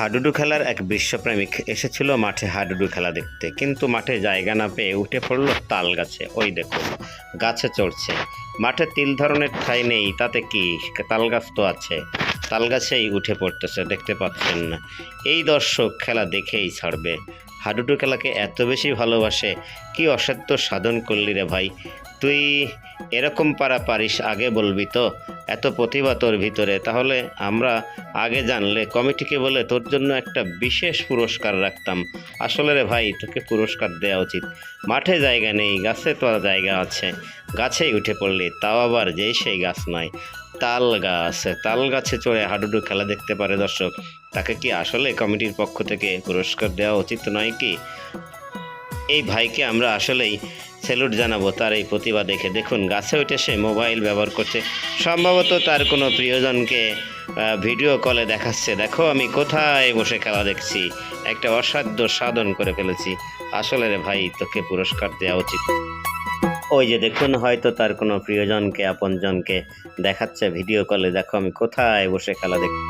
হাডুডু খেলার এক বিশ্বপ্রেমিক এসেছিল মাঠে হাডুডু খেলা দেখতে। কিন্তু মাঠে জায়গা না পেয়ে উঠে পড়ল তাল গাছে। ওই দেখো, গাছে চড়ছে। মাঠে তিল ধরনের ঠাই নেই, তাতে কি? তাল গাছ তো আছে। তাল গাছেই উঠে পড়তেছে, দেখতে পাচ্ছেন না। এই দর্শক খেলা দেখেই ছাড়বে। হাডুডু খেলাকে এত বেশি ভালোবাসে, কি অসাধ্য সাধন করলি রে ভাই। তুই এরকম পারা পারিস আগে বলবি তো, এত প্রতিভা তোর ভিতরে। তাহলে আমরা আগে জানলে কমিটিকে বলে তোর জন্য একটা বিশেষ পুরস্কার রাখতাম। আসলে রে ভাই, তোকে পুরস্কার দেওয়া উচিত। মাঠে জায়গা নেই, গাছে তো জায়গা আছে। গাছেই উঠে পড়লি, তাও আবার যেই সেই গাছ নয়। তাল গাছ তাল গাছে চড়ে হাডুডু খেলা দেখতে পারে দর্শক। তাকে কি আসলে কমিটির পক্ষ থেকে পুরস্কার দেওয়া উচিত নয় কি? এই ভাইকে আমরা আসলেই স্যালুট জানাব, তার এই প্রতিভা দেখে। দেখুন, গাছে উঠে সে মোবাইল ব্যবহার করছে। সম্ভবত তার কোনো প্রিয়জনকে ভিডিও কলে দেখাচ্ছে। দেখো, আমি কোথায় বসে খেলা দেখছি? একটা অসাধ্য সাধন করে ফেলেছি। আসলে রে ভাই, তোকে পুরস্কার দেওয়া উচিত। ওই যে দেখুন, হয়তো তার কোনো প্রিয়জনকে, আপনজনকে দেখাচ্ছে ভিডিও কলে দেখো আমি কোথায় বসে খেলা দেখছি